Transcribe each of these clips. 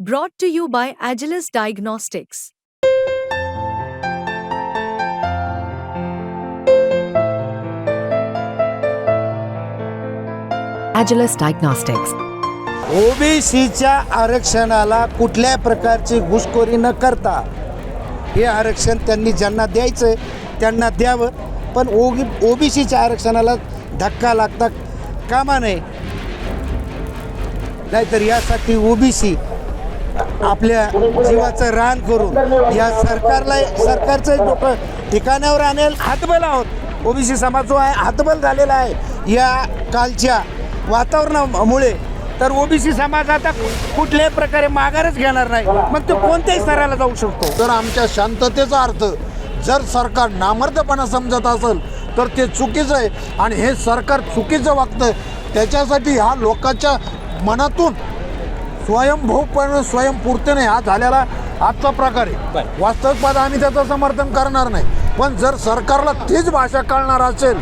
Brought to you by Agilus Diagnostics. Agilus Diagnostics. ओबीसीच्या आरक्षणाला कुठल्या प्रकारची घुसखोरी न करता हे आरक्षण त्यांनी ज्यांना द्यायचं आहे त्यांना द्यावं पण ओबी ओबीसीच्या आरक्षणाला धक्का लागता कामा नये नाहीतर यासाठी ओबीसी आपल्या जीवाचं रान करून या सरकारला सरकारचं डोकं ठिकाणावर आणेल. हातबल आहोत. ओबीसी समाज जो आहे हातबल झालेला आहे. या कालच्या वातावरणामुळे. तर ओबीसी समाज आता कुठल्याही प्रकारे माघारच घेणार नाही. मग तो कोणत्याही स्तराला जाऊ शकतो? तर आमच्या शांततेचा अर्थ जर सरकार नामर्दपणा समजत असेल तर ते चुकीचं आहे. आणि हे सरकार चुकीचं वागतं त्याच्यासाठी ह्या लोकांच्या मनातून स्वयंभूपणे स्वयंपूर्तीने हा झालेला आजचा प्रकार आहे. वास्तविकवाद आम्ही त्याचं समर्थन करणार नाही. पण जर सरकारला तीच भाषा कळणार असेल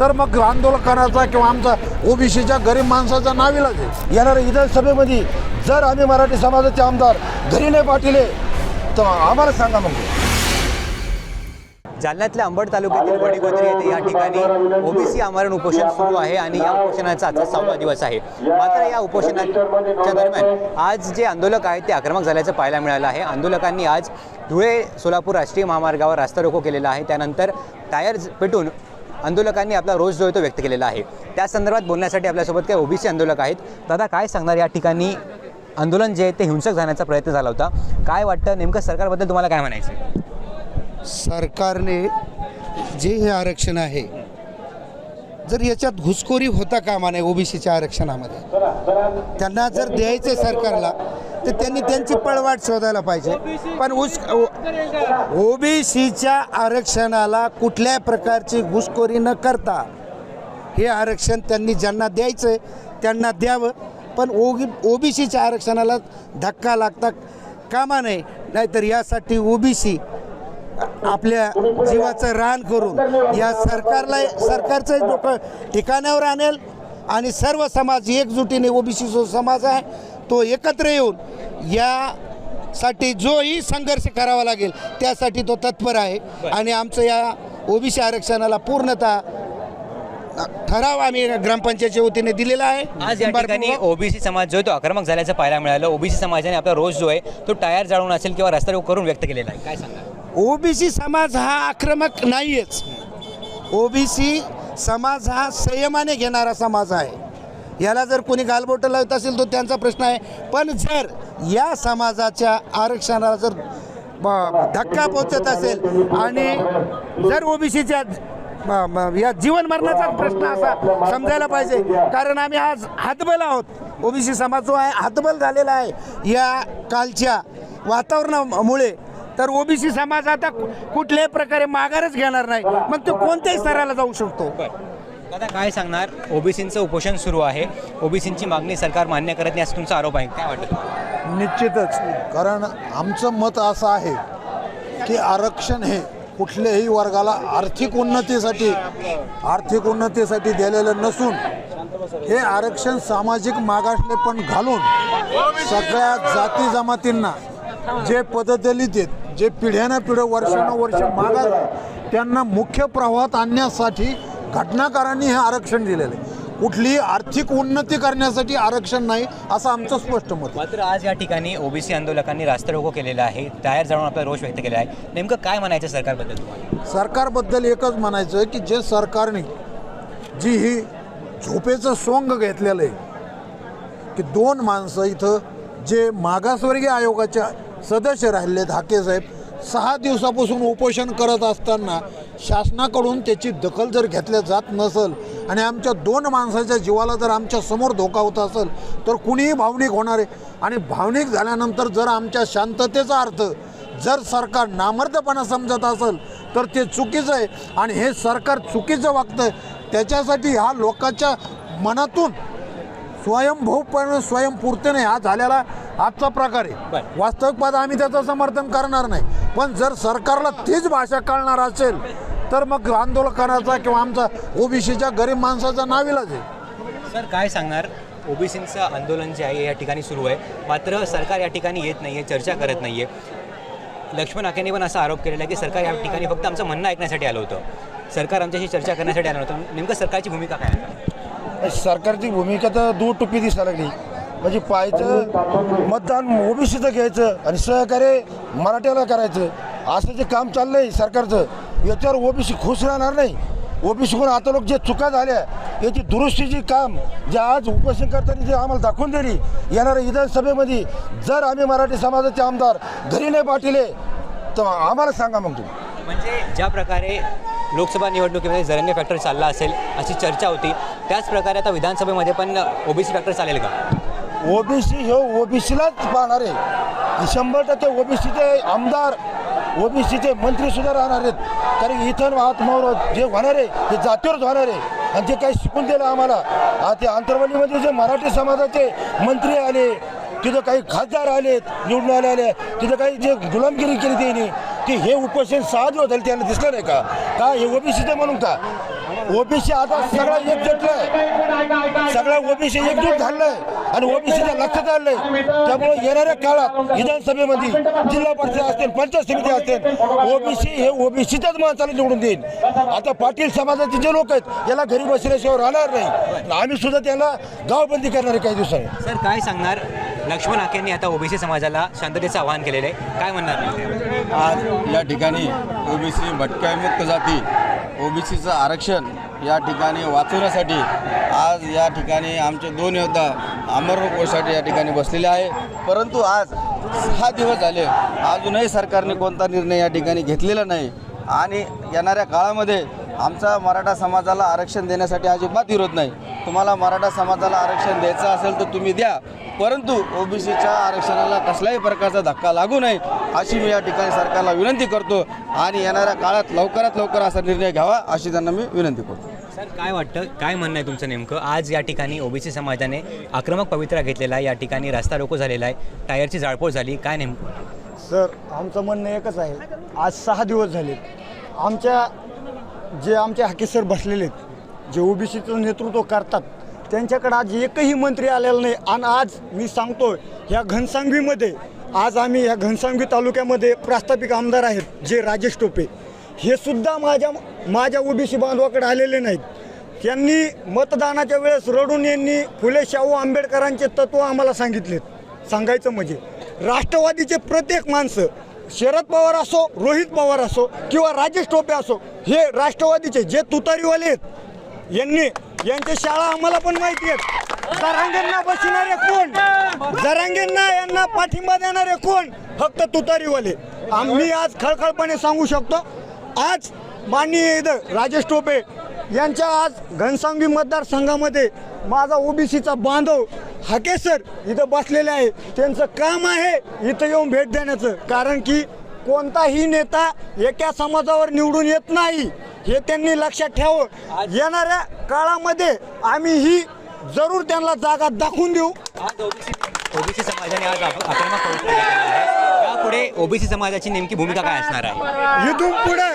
तर मग आंदोलन करायचा किंवा आमचा ओबीसीच्या गरीब माणसाचा नाविलाज आहे. येणाऱ्या विधानसभेमध्ये जर आम्ही मराठी समाजाचे आमदार घरी नाही पाठिले तर आम्हाला सांगा मग. जालन्यातल्या अंबड तालुक्यातील वडीगोद्री येथे या ठिकाणी ओबीसी आमरण उपोषण सुरू आहे आणि या उपोषणाचा आजचा सहावा दिवस आहे. मात्र या उपोषणाच्या दरम्यान आज जे आंदोलक आहेत ते आक्रमक झाल्याचं पाहायला मिळालं आहे. आंदोलकांनी आज धुळे सोलापूर राष्ट्रीय महामार्गावर रास्ता रोको केलेला आहे. त्यानंतर टायर पेटून आंदोलकांनी आपला रोष जो आहे तो व्यक्त केलेला आहे. त्या संदर्भात बोलण्यासाठी आपल्यासोबत काही ओबीसी आंदोलक आहेत. दादा काय सांगणार या ठिकाणी आंदोलन जे आहे ते हिंसक जाण्याचा प्रयत्न झाला होता. काय वाटतं? नेमकं सरकारबद्दल तुम्हाला काय म्हणायचं सरकारने जे हे आरक्षण आहे जर याच्यात घुसखोरी होता कामा नये ओबीसीच्या आरक्षणामध्ये त्यांना जर द्यायचं सरकारला तर त्यांनी त्यांची पळवाट शोधायला पाहिजे. पण उस ओबीसीच्या आरक्षणाला कुठल्या प्रकारची घुसखोरी न करता हे आरक्षण त्यांनी ज्यांना द्यायचं आहे त्यांना द्यावं. पण ओबी ओबीसीच्या आरक्षणाला धक्का लागता कामा नये नाहीतर यासाठी ओबीसी आपल्या जीवाचं रान करून या सरकारला सरकारचं डोकं ठिकाणावर आणेल आणि सर्व समाज एकजुटीने ओबीसी जो समाज आहे तो एकत्र येऊन यासाठी जोही संघर्ष करावा लागेल त्यासाठी तो तत्पर आहे. आणि आमचं या ओबीसी आरक्षणाला पूर्णतः ठराव आम्ही ग्रामपंचायतच्या वतीने दिलेला आहे. आज या ठिकाणी ओबीसी समाज जो आहे तो आक्रमक झाल्याचं पाहायला मिळालं. ओबीसी समाजाने आपला रोष जो आहे तो टायर जाळून असेल किंवा रस्ता करून व्यक्त केलेला आहे. काय सांगा ओबीसी समाज हा आक्रमक नाहीच ओबीसी समाज हा संयमाने घेणारा समाज आहे. याला जर कोणी गालबोटं लावत असेल तो त्यांचा प्रश्न आहे. पण जर या समाजाच्या आरक्षणाला जर धक्का पोचत असेल आणि जर ओबीसीच्या या जीवन मरणाचाच प्रश्न असा समजायला पाहिजे. कारण आम्ही आज हातबल आहोत. ओबीसी समाज जो आहे हातबल झालेला आहे. या कालच्या वातावरणामुळे तर ओबीसी समाज आता कुठल्याही प्रकारे माघारच घेणार नाही. मग तो कोणत्याही स्तराला जाऊ शकतो? दादा काय सांगणार? ओबीसींचं उपोषण सुरू आहे. ओबीसींची मागणी सरकार मान्य करत नाही असं तुमचा आरोप आहे. काय वाटतं निश्चितच. कारण आमचं मत असं आहे की आरक्षण हे कुठल्याही वर्गाला आर्थिक उन्नतीसाठी आर्थिक उन्नतीसाठी दिलेलं नसून हे आरक्षण सामाजिक मागासले पण घालून सगळ्या जाती जमातींना जे पददलित आहेत जे पिढ्यानं पिढ्या वर्षानुवर्ष मागास आहे, त्यांना मुख्य प्रवाहात आणण्यासाठी घटनाकारांनी हे आरक्षण दिलेलं आहे. कुठलीही आर्थिक उन्नती करण्यासाठी आरक्षण नाही असं आमचं स्पष्ट मत आहे. मात्र आज या ठिकाणी ओबीसी आंदोलकांनी रास्ता रोको केलेला आहे टायर जाळून आपला रोष व्यक्त केला आहे. नेमकं काय म्हणायचं सरकारबद्दल तुम्हाला? सरकारबद्दल एकच म्हणायचं आहे की जे सरकारने जी ही झोपेचं सोंग घेतलेलं आहे की दोन माणसं इथं जे मागासवर्गीय आयोगाच्या सदस्य राहिले धाकेसाहेब सहा दिवसापासून उपोषण करत असताना शासनाकडून त्याची दखल जर घेतल्या जात नसेल आणि आमच्या दोन माणसाच्या जीवाला जर आमच्यासमोर धोका होत असेल तर कुणीही भावनिक होणार आहे. आणि भावनिक झाल्यानंतर जर आमच्या शांततेचा अर्थ जर सरकार नामर्दपणा समजत असेल तर ते चुकीचं आहे. आणि हे सरकार चुकीचं वागतं त्याच्यासाठी ह्या लोकांच्या मनातून स्वयंभूपणे स्वयंपूर्तीने हा झालेला आजचा प्रकार आहे. वास्तविकवाद आम्ही त्याचं समर्थन करणार नाही. पण जर सरकारला तीच भाषा कळणार असेल तर मग आंदोलन करायचा किंवा आमचा ओबीसीच्या गरीब माणसाचा नाविलाज आहे. सर काय सांगणार? ओबीसींचं आंदोलन जे आहे या ठिकाणी सुरू आहे. मात्र सरकार या ठिकाणी येत नाही आहे चर्चा करत नाही आहे लक्ष्मण आखेने पण असा आरोप केलेला आहे की सरकार या ठिकाणी फक्त आमचं म्हणणं ऐकण्यासाठी आलं होतं. सरकार आमच्याशी चर्चा करण्यासाठी आलं होतं. नेमकं सरकारची भूमिका काय आहे? सरकारची भूमिका तर दूर टुपी दिसायला लागली. म्हणजे पाहायचं मतदान ओबीसीचं घ्यायचं आणि सहकार्य मराठ्याला करायचं. असं जे काम चाललंय सरकारचं याच्यावर ओबीसी खुश राहणार नाही. ओबीसीकडून आता लोक जे चुका झाल्या याची दुरुस्तीची काम जे आज उपोषण करताना जे आम्हाला दाखवून दिली येणाऱ्या विधानसभेमध्ये जर आम्ही मराठी समाजाचे आमदार घरी नाही पाठिले तर आम्हाला सांगा मग तुम्ही. म्हणजे ज्या प्रकारे लोकसभा निवडणुकीमध्ये जरण्य फॅक्टर चालला असेल अशी चर्चा होती त्याच प्रकारे आता विधानसभेमध्ये पण ओबीसी फॅक्टर चालेल का? ओबीसी हे ओबीसीलाच पाहणार. आहे शंभर टक्के ओबीसीचे आमदार ओबीसीचे मंत्रीसुद्धा राहणार आहेत. कारण इथं महात्मावर जे होणार आहे ते जातीवरच होणार आहे. आणि जे काही शिकून दिलं आम्हाला आता ते आंतरवालीमध्ये जे मराठी समाजाचे मंत्री आले तिथं काही खासदार आलेत निवडून आले आले. तिथं काही जे गुलामगिरी केली त्यांनी की हे उपोषण सहा दिवस झाले त्यांना दिसलं नाही का? का हे ओबीसीचं म्हणून का? ओबीसी आता सगळा एकजुटला आहे. सगळा ओबीसी एकजूट झालाय आणि ओबीसीच्या लक्षात आलंय. त्यामुळे येणाऱ्या काळात विधानसभेमध्ये जिल्हा परिषद असतील पंचायत समिती असतील ओबीसी हे ओबीसीच्याच माणसाला निवडून देईल आता पाटील समाजाचे जे लोक आहेत याला घरी बसल्याशिवाय राहणार नाही. आम्ही सुद्धा त्याला गावबंदी करणार आहे काही दिवसांनी. सर काय सांगणार? लक्ष्मण आखेंनी आता ओबीसी समाजाला शांततेचं आवाहन केलेलं आहे. काय म्हणणार? आज या ठिकाणी ओबीसी भटक्यामुक्त जाती. ओबीसीचं आरक्षण या ठिकाणी वाचवण्यासाठी आज या ठिकाणी आमचे दोन योद्धा अमरकोसाठी या ठिकाणी बसलेले आहे. परंतु आज सहा दिवस झाले अजूनही सरकारने कोणता निर्णय या ठिकाणी घेतलेला नाही. आणि येणाऱ्या काळामध्ये आमचा मराठा समाजाला आरक्षण देण्यासाठी अजिबात विरोध नाही. तुम्हाला मराठा समाजाला आरक्षण द्यायचं असेल तर तुम्ही द्या. परंतु ओबीसीच्या आरक्षणाला कसल्याही प्रकारचा धक्का लागू नये अशी मी या ठिकाणी सरकारला विनंती करतो आणि येणाऱ्या काळात लवकरात लवकर असा निर्णय घ्यावा अशी त्यांना मी विनंती करतो. सर काय वाटतं काय म्हणणं आहे तुमचं नेमकं? आज या ठिकाणी ओबीसी समाजाने आक्रमक पवित्रा घेतलेला आहे या ठिकाणी रस्ता रोको झालेला आहे टायरची जाळपोळ झाली काय नेमकं सर आमचं म्हणणं एकच आहे आज सहा दिवस झाले आमच्या जे आमचे हाके सर बसलेले आहेत जे ओबीसीचं नेतृत्व करतात त्यांच्याकडे आज एकही मंत्री आलेला नाही. आणि आज मी सांगतो या घनसांगवीमध्ये आज आम्ही या घनसांगवी तालुक्यामध्ये प्रास्ताविक आमदार आहेत जे राजेश टोपे. हे सुद्धा माझ्या माझ्या ओबीसी बांधवाकडे आलेले नाहीत. त्यांनी मतदानाच्या वेळेस रडून यांनी फुले शाहू आंबेडकरांचे तत्व आम्हाला सांगितलेत. सांगायचं म्हणजे राष्ट्रवादीचे प्रत्येक माणसं शरद पवार असो रोहित पवार असो किंवा राजेश टोपे असो हे राष्ट्रवादीचे जे तुतारीवाले आहेत यांनी यांच्या शाळा आम्हाला पण माहिती आहेत. जरांगेंना बसणारे कोण? जरांगेंना यांना पाठिंबा देणारे कोण? फक्त तुतारीवाले. आम्ही आज खळखळपणे सांगू शकतो. आज माननीय इथं राजेश टोपे यांच्या आज घनसांगी मतदारसंघामध्ये माझा ओबीसीचा बांधव हाकेसर इथं बसलेले आहे. त्यांचं काम आहे इथं येऊन भेट देण्याचं. कारण की कोणताही नेता एका समाजावर निवडून येत नाही. हे त्यांनी लक्षात ठेवावं येणाऱ्या काळामध्ये आम्ही ही जरूर त्यांना जागा दाखवून देऊ. आज ओबीसी ओबीसी समाजाने आज यापुढे ओबीसी समाजाची नेमकी भूमिका काय असणार आहे? इथून पुढे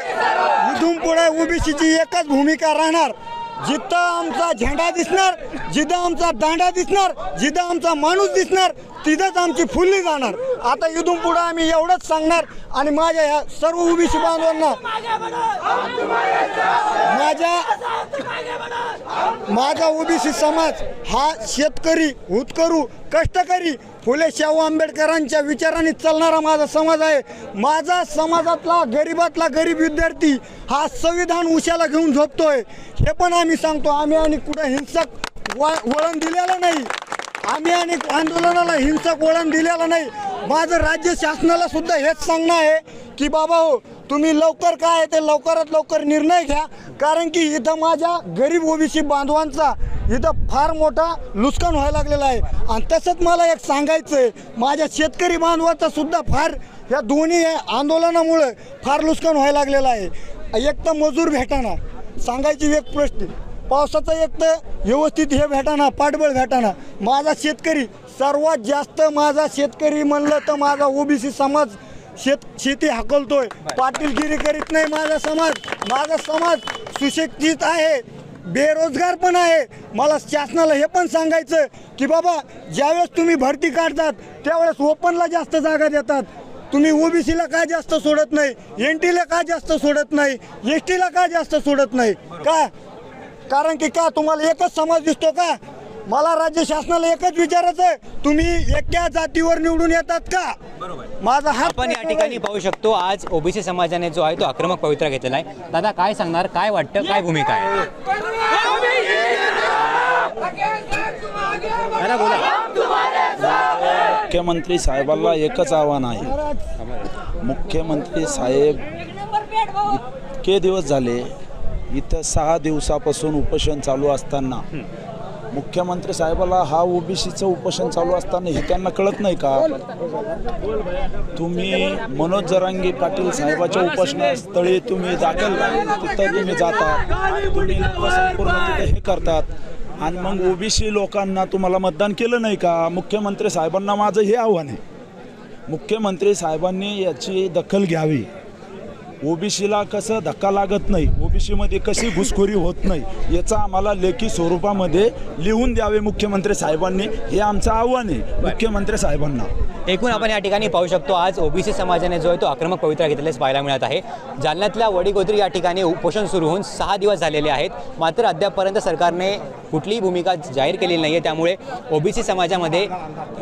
इथून पुढे ओबीसीची एकच भूमिका राहणार. जिथं आमचा झेंडा दिसणार जिथं आमचा दांडा दिसणार जिथं आमचा माणूस दिसणार तिथंच आमची फुल्ली जाणार. आता इथून पुढे आम्ही एवढंच सांगणार आणि माझ्या ह्या सर्व ओबीसी बांधवांना माझ्या माझा ओबीसी समाज हा शेतकरी हुतकरू कष्टकरी फुले शाहू आंबेडकरांच्या विचाराने चालणारा माझा समाज आहे. माझा समाजातला गरीबातला गरीब विद्यार्थी हा संविधान उशाला घेऊन झोपतोय. हे पण आम्ही सांगतो. आम्ही आणि कुठं हिंसक वा वळण दिलेलं नाही. आम्ही आणि आंदोलनाला हिंसक वळण दिलेलं नाही. माझं राज्य शासनाला सुद्धा हेच सांगणं आहे की बाबा हो तुम्ही लवकर काय आहे ते लवकरात लवकर निर्णय घ्या. कारण की इथं माझ्या गरीब ओबीसी बांधवांचा इथं फार मोठा नुकसान व्हायला लागलेला आहे. आणि तसंच मला एक सांगायचं आहे माझ्या शेतकरी बांधवाचा सुद्धा फार या दोन्ही आंदोलनामुळं फार नुकसान व्हायला लागलेलं आहे. एक तर मजूर भेटाना सांगायची एक प्रश्न पावसाचं एक तर व्यवस्थित हे भेटाना पाठबळ भेटाना. माझा शेतकरी सर्वात जास्त माझा शेतकरी म्हणलं तर माझा ओबीसी समाज शेत शेती हाकलतोय. पाटीलगिरी करीत नाही माझा समाज. माझा समाज सुशिक्षित आहे बेरोजगार पण आहे. मला शासनाला हे पण सांगायचं की बाबा ज्यावेळेस तुम्ही भरती काढतात त्यावेळेस ओपनला जास्त जागा देतात. तुम्ही ओबीसीला का जास्त सोडत नाही? एन टीला का जास्त सोडत नाही? एस टीला का जास्त सोडत नाही? का? कारण की का तुम्हाला एकच समाज दिसतो का? मला राज्य शासनाला एकच विचारायचं आहे. तुम्ही एका जातीवर निवडून येतात का? माझा हा आपण या ठिकाणी पाहू शकतो आज ओबीसी समाजाने जो आहे तो आक्रमक पवित्रा घेतलेला आहे. दादा काय सांगणार? काय वाटतं? काय भूमिका आहे? दादा बोला. मुख्यमंत्री साहेबांना एकच आव्हान आहे. मुख्यमंत्री साहेब इतके दिवस झाले इथं सहा दिवसापासून उपोषण चालू असताना. मुख्यमंत्री साहेबाला हा ओबीसीचं उपोषण चालू असताना हे त्यांना कळत नाही का? तुम्ही मनोज जरांगे पाटील साहेबाच्या उपोषणास्थळी तुम्ही दाखल तिथं तुम्ही जाता. तुम्ही संपूर्ण तिथे हे करतात. आणि मग ओबीसी लोकांना तुम्हाला मतदान केलं नाही का? मुख्यमंत्री साहेबांना माझं हे आव्हान आहे. मुख्यमंत्री साहेबांनी याची दखल घ्यावी. ओबीसीला कसं धक्का लागत नाही ओबीसीमध्ये कशी घुसखोरी होत नाही याचा आम्हाला लेखी स्वरूपामध्ये लिहून द्यावे मुख्यमंत्री साहेबांनी. हे आमचं आव्हान आहे मुख्यमंत्री साहेबांना. एकूण आपण या ठिकाणी पाहू शकतो आज ओबीसी समाजाने जो आहे तो आक्रमक पवित्रा घेतलेला पाहायला मिळत आहे. जालन्यातल्या वडीगोत्री या ठिकाणी उपोषण सुरू होऊन सहा दिवस झालेले आहेत. मात्र अद्यापपर्यंत सरकारने कुठलीही भूमिका जाहीर केलेली नाही आहे त्यामुळे ओबीसी समाजामध्ये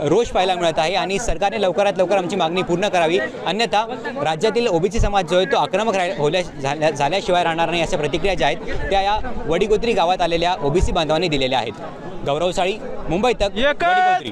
रोष पाहायला मिळत आहे आणि सरकारने लवकरात लवकर आमची मागणी पूर्ण करावी. अन्यथा राज्यातील ओबीसी समाज जो आहे तो आक्रमक राह होल्या झाल्या झाल्याशिवाय राहणार नाही अशा प्रतिक्रिया ज्या आहेत त्या या वडीगोत्री गावात आलेल्या ओबीसी बांधवांनी दिलेल्या आहेत. गौरव साळी मुंबई तक. वडीगोत्री